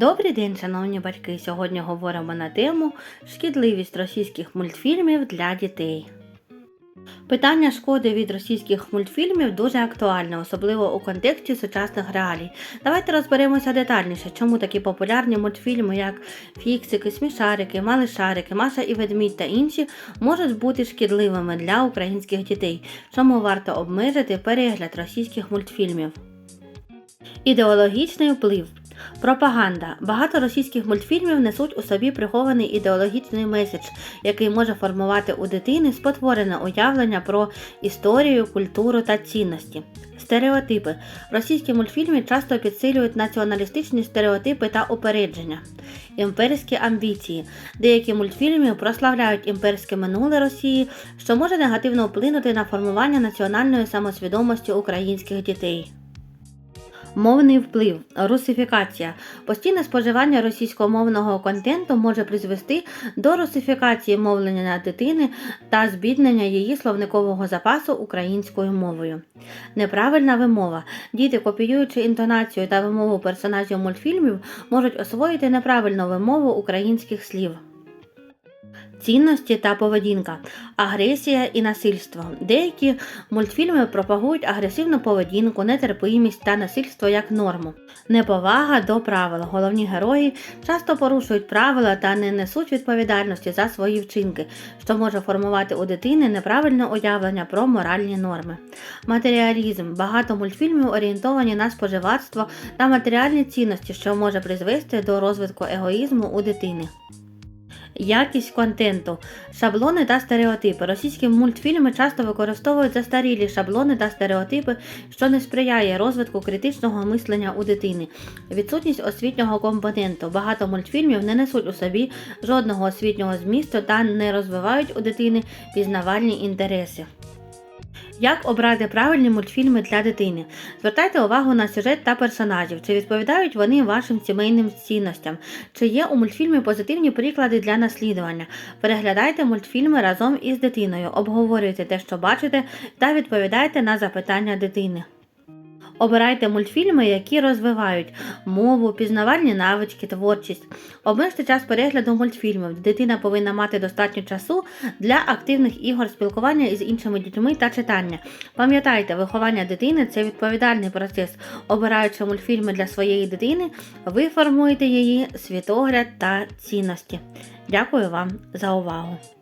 Добрий день, шановні батьки! Сьогодні говоримо на тему шкідливість російських мультфільмів для дітей. Питання шкоди від російських мультфільмів дуже актуальне, особливо у контексті сучасних реалій. Давайте розберемося детальніше, чому такі популярні мультфільми, як Фіксики, Смішарики, Малишарики, Маша і Ведмідь та інші, можуть бути шкідливими для українських дітей, чому варто обмежити перегляд російських мультфільмів. Ідеологічний вплив. Пропаганда. Багато російських мультфільмів несуть у собі прихований ідеологічний меседж, який може формувати у дитини спотворене уявлення про історію, культуру та цінності. Стереотипи. Російські мультфільми часто підсилюють націоналістичні стереотипи та упередження. Імперські амбіції. Деякі мультфільми прославляють імперське минуле Росії, що може негативно вплинути на формування національної самосвідомості українських дітей. Мовний вплив, русифікація. Постійне споживання російськомовного контенту може призвести до русифікації мовлення дитини та збіднення її словникового запасу українською мовою. Неправильна вимова. Діти, копіюючи інтонацію та вимову персонажів мультфільмів, можуть освоїти неправильну вимову українських слів. Цінності та поведінка, агресія і насильство. Деякі мультфільми пропагують агресивну поведінку, нетерпимість та насильство як норму. Неповага до правил. Головні герої часто порушують правила та не несуть відповідальності за свої вчинки, що може формувати у дитини неправильне уявлення про моральні норми. Матеріалізм. Багато мультфільмів орієнтовані на споживацтво та матеріальні цінності, що може призвести до розвитку егоїзму у дитини. Якість контенту, шаблони та стереотипи. Російські мультфільми часто використовують застарілі шаблони та стереотипи, що не сприяє розвитку критичного мислення у дитини. Відсутність освітнього компоненту. Багато мультфільмів не несуть у собі жодного освітнього змісту та не розвивають у дитини пізнавальні інтереси. Як обрати правильні мультфільми для дитини? Звертайте увагу на сюжет та персонажів, чи відповідають вони вашим сімейним цінностям, чи є у мультфільмі позитивні приклади для наслідування. Переглядайте мультфільми разом із дитиною, обговорюйте те, що бачите, та відповідайте на запитання дитини. Обирайте мультфільми, які розвивають мову, пізнавальні навички, творчість. Обмежте час перегляду мультфільмів. Дитина повинна мати достатньо часу для активних ігор, спілкування із іншими дітьми та читання. Пам'ятайте, виховання дитини це відповідальний процес. Обираючи мультфільми для своєї дитини, ви формуєте її світогляд та цінності. Дякую вам за увагу!